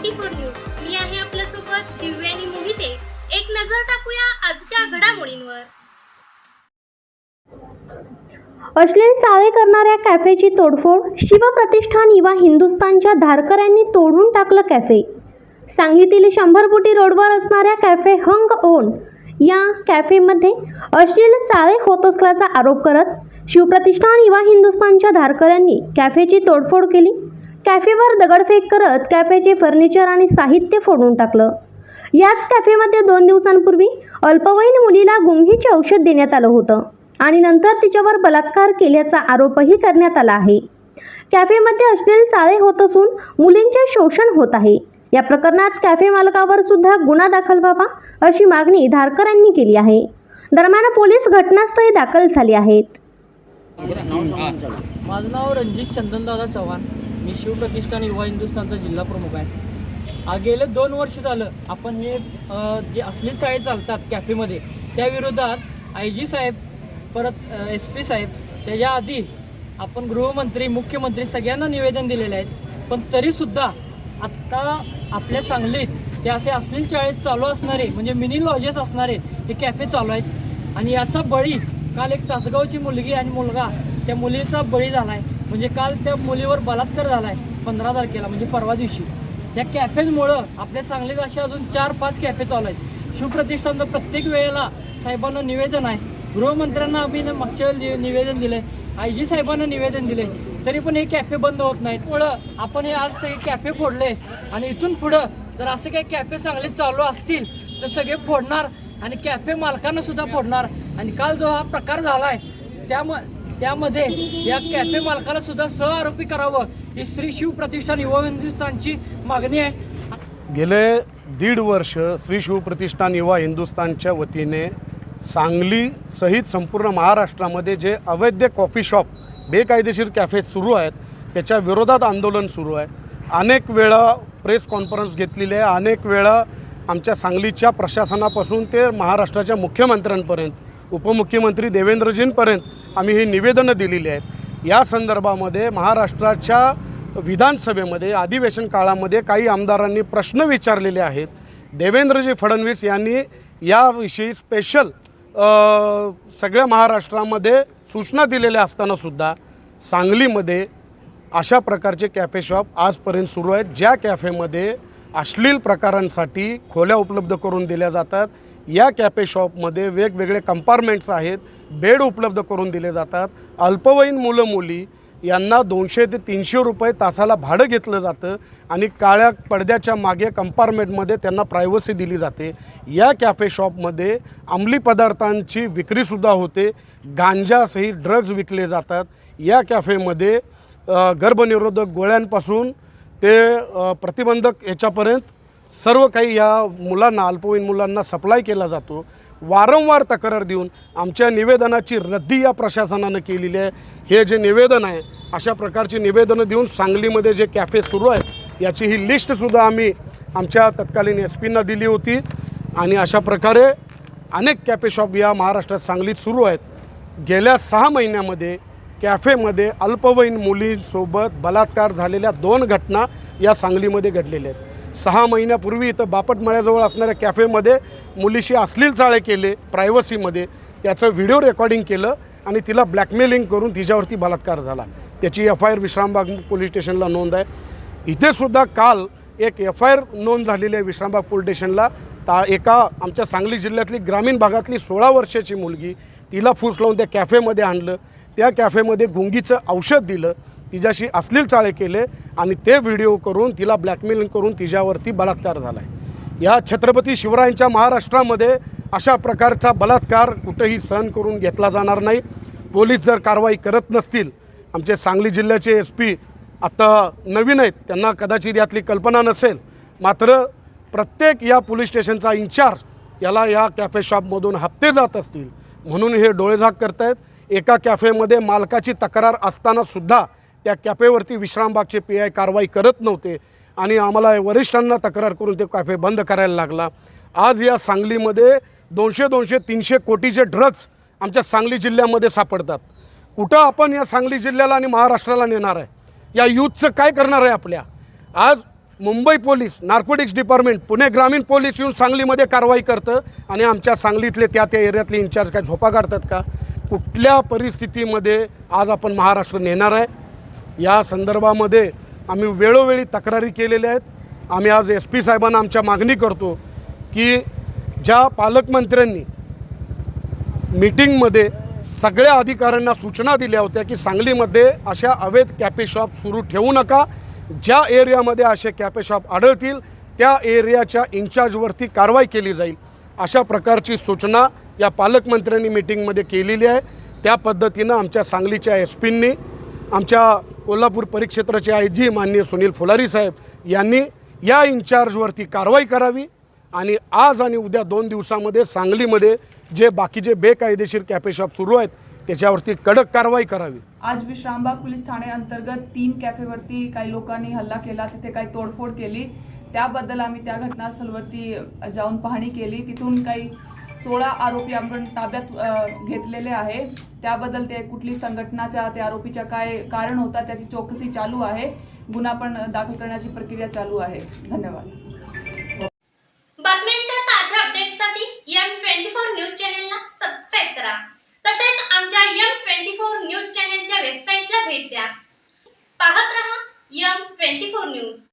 Twenty four news मी आहे आपल्यासोबत दिव्यानी मोहिते. एक नजर टाकूया आजच्या घडामोडींवर. अश्लील चाळे करणाऱ्या कॅफेची तोडफोड शिवप्रतिष्ठान युवा हिंदुस्थानच्या धारकऱ्यांनी तोडून टाकलं कॅफे. सांगलीतील शंभर फुटी रोडवर असणाऱ्या कॅफे हंग ओन या कॅफेमध्ये अश्लील चाळे होत असल्याचा आरोप करत शिवप्रतिष्ठान युवा हिंदुस्थानच्या धारकऱ्यांनी कॅफेची तोडफोड केली. कॅफेवर दगडफेक करत कॅफेचे फर्निचर आणि साहित्य फोडून टाकलं. याच कॅफेमध्ये दोन दिवसांपूर्वी अल्पवयीन मुलीला गुंगीचे औषध देण्यात आलं होतं आणि नंतर तिच्यावर बलात्कार केल्याचा आरोपही करण्यात आला आहे. कॅफेमध्ये अश्लील चाळे होत असून मुलींचे शोषण होत आहे. या प्रकरणात कॅफे मालकावर सुद्धा गुन्हा दाखल व्हावा अशी मागणी धारकऱ्यांनी केली आहे. दरम्यान पोलीस घटनास्थळी दाखल झाले आहेत. माझं नाव रणजित चंदनदादा चव्हाण. मी शिवप्रतिष्ठान युवा हिंदुस्थानचा जिल्हा प्रमुख आहे. गेले दोन वर्ष झालं आपण हे जे असली चाळे चालतात कॅफेमध्ये त्या विरोधात आय जी साहेब परत एस पी साहेब त्याच्या आधी आपण गृहमंत्री मुख्यमंत्री सगळ्यांना निवेदन दिलेले आहेत पण तरीसुद्धा आत्ता आपल्या सांगलीत ते असे अश्लील चाळे चालू असणारे म्हणजे मिनी लॉजेस असणारे हे कॅफे चालू आहेत. आणि याचा बळी काल एक तासगावची मुलगी आणि मुलगा त्या मुलीचा बळी झाला आहे म्हणजे काल त्या मुलीवर बलात्कार झालाय पंधरा तारखेला म्हणजे परवा दिवशी. त्या कॅफेजमुळं आपल्या सांगलीत असे अजून चार पाच कॅफे चालू आहेत. शिवप्रतिष्ठानचं प्रत्येक वेळेला साहेबांना निवेदन आहे. गृहमंत्र्यांना आम्ही ना मागच्या वेळेला निवेदन निवेदन आहे आय जी साहेबांना निवेदन दिले तरी पण हे कॅफे बंद होत नाहीत. मुळं आपण हे आज सगळे कॅफे फोडले आणि इथून पुढं जर असे काही कॅफे सांगलीत चालू असतील तर सगळे फोडणार आणि कॅफे मालकांना सुद्धा फोडणार. आणि काल जो हा प्रकार झालाय त्यामुळे त्यामध्ये या कॅफे मालकाला सुद्धा सहआरोपी करावं. ही श्री शिव प्रतिष्ठान युवा हिंदुस्थानची मागणी आहे. गेले दीड वर्ष श्री शिव प्रतिष्ठान युवा हिंदुस्थानच्या वतीने सांगली सहित संपूर्ण महाराष्ट्रामध्ये जे अवैध कॉफी शॉप बेकायदेशीर कॅफे सुरू आहेत त्याच्या विरोधात आंदोलन सुरू आहे. अनेक वेळा प्रेस कॉन्फरन्स घेतलेली आहे. अनेक वेळा आमच्या सांगलीच्या प्रशासनापासून ते महाराष्ट्राच्या मुख्यमंत्र्यांपर्यंत उपमुख्यमंत्री देवेंद्रजींपर्यंत आम्ही ही निवेदनं दिलेली आहेत. या संदर्भामध्ये महाराष्ट्राच्या विधानसभेमध्ये अधिवेशन काळामध्ये काही आमदारांनी प्रश्न विचारलेले आहेत. देवेंद्रजी फडणवीस यांनी याविषयी स्पेशल सगळ्या महाराष्ट्रामध्ये सूचना दिलेल्या असतानासुद्धा सांगलीमध्ये अशा प्रकारचे कॅफे शॉप आजपर्यंत सुरू आहेत. ज्या कॅफेमध्ये अश्लील प्रकारांसाठी खोल्या उपलब्ध करून दिल्या जातात. या कॅफे शॉपमध्ये वेगवेगळे कंपार्टमेंट्स आहेत. बेड उपलब्ध करून दिले जातात. अल्पवयीन मुलं मुली यांना दोनशे ते तीनशे रुपये तासाला भाडं घेतलं जातं आणि काळ्या पडद्याच्या मागे कंपार्टमेंटमध्ये त्यांना प्रायव्हसी दिली जाते. या कॅफे शॉपमध्ये अंमली पदार्थांची विक्रीसुद्धा होते. गांजासही ड्रग्ज विकले जातात. या कॅफेमध्ये गर्भनिरोधक गोळ्यांपासून ते प्रतिबंधक याच्यापर्यंत सर्व काही या मुलांना अल्पवयीन मुलांना सप्लाय केला जातो. वारंवार तक्रार देऊन आमच्या निवेदनाची रद्दी या प्रशासनानं केलेली आहे. हे जे निवेदन आहे अशा प्रकारची निवेदनं देऊन सांगलीमध्ये जे कॅफे सुरू आहेत याची ही लिस्टसुद्धा आम्ही आमच्या तत्कालीन एस पींना दिली होती. आणि अशा प्रकारे अनेक कॅफे शॉप या महाराष्ट्रात सांगलीत सुरू आहेत. गेल्या सहा महिन्यामध्ये कॅफेमध्ये अल्पवयीन मुलींसोबत बलात्कार झालेल्या दोन घटना या सांगलीमध्ये घडलेल्या आहेत. सहा महिन्यापूर्वी इथं बापटमाळ्याजवळ असणाऱ्या कॅफेमध्ये मुलीशी अश्लील चाळे केले प्रायव्हसीमध्ये. त्याचं व्हिडिओ रेकॉर्डिंग केलं आणि तिला ब्लॅकमेलिंग करून तिच्यावरती बलात्कार झाला. त्याची F I R Vishrambag police स्टेशनला नोंद आहे. इथेसुद्धा काल एक एफ आय आर नोंद झालेली आहे विश्रामबाग पोलीस स्टेशनला. ता एका आमच्या सांगली जिल्ह्यातली ग्रामीण भागातली सोळा वर्षाची मुलगी तिला फूस लावून त्या कॅफेमध्ये आणलं. त्या कॅफेमध्ये गुंगीचं औषध दिलं तिच्याशी अश्लील चाळे केले आणि ते व्हिडिओ करून तिला ब्लॅकमेलिंग करून तिच्यावरती बलात्कार झाला आहे या छत्रपती शिवरायांच्या महाराष्ट्रामध्ये अशा प्रकारचा बलात्कार कुठेही सहन करून घेतला जाणार नाही. पोलीस जर कारवाई करत नसतील आमचे सांगली जिल्ह्याचे एस पी आता नवीन आहेत त्यांना कदाचित यातली कल्पना नसेल. मात्र प्रत्येक या पोलीस स्टेशनचा इन्चार्ज याला या कॅफे शॉपमधून हप्ते जात असतील म्हणून हे डोळेझाक करतायत. एका कॅफेमध्ये मालकाची तक्रार असतानासुद्धा त्या कॅफेवरती विश्रामबागचे पी आय कारवाई करत नव्हते आणि आम्हाला वरिष्ठांना तक्रार करून ते कॅफे बंद करायला लागला. आज या सांगलीमध्ये दोनशे दोनशे तीनशे कोटीचे ड्रग्ज आमच्या सांगली जिल्ह्यामध्ये सापडतात. कुठं आपण या सांगली जिल्ह्याला आणि महाराष्ट्राला नेणार आहे? या यूथचं काय करणार आहे आपल्या? आज Mumbai police narcotics department Pune ग्रामीण पोलीस येऊन सांगलीमध्ये कारवाई करतं आणि आमच्या सांगलीतले त्या त्या एरियातले इन्चार्ज काय झोपा काढतात का? कुठल्या परिस्थितीमध्ये आज आपण महाराष्ट्र नेणार आहे? या संदर्भामध्ये आम्ही वेळोवेळी तक्रारी केलेल्या आहेत. आम्ही आज एस पी साहेबांना आमच्या मागणी करतो की ज्या पालकमंत्र्यांनी मीटिंगमध्ये सगळ्या अधिकाऱ्यांना सूचना दिल्या होत्या की सांगलीमध्ये अशा अवैध कॅफे शॉप सुरू ठेवू नका. ज्या एरियामध्ये असे कॅफे शॉप आढळतील त्या एरियाच्या इन्चार्जवरती कारवाई केली जाईल. अशा प्रकारची सूचना या पालकमंत्र्यांनी मीटिंगमध्ये केलेली आहे. त्या पद्धतीनं आमच्या सांगलीच्या एस पींनी आमच्या कोल्हापूर परिक्षेत्राचे आय जी माननीय सुनील फुलारी साहेब यांनी या इन्चार्जवरती कारवाई करावी आणि आज आणि उद्या दोन दिवसामध्ये सांगलीमध्ये जे बाकीचे बेकायदेशीर कॅफे शॉप सुरू आहेत त्याच्यावरती कडक कारवाई करावी. आज विश्रामबाग पोलीस ठाणे अंतर्गत तीन कॅफेवरती काही लोकांनी हल्ला केला तिथे काही तोडफोड केली. त्याबद्दल आम्ही त्या घटनास्थळवरती जाऊन पाहणी केली. तिथून काही सोळा आरोपी आपण ताब्यात घेतलेले आहे. त्याबद्दल ते कुठली संघटनाच्या त्या आरोपीच्या काय कारण होता त्याची चौकशी चालू आहे. गुन्हा पण दाखल करण्याची प्रक्रिया चालू आहे. धन्यवाद.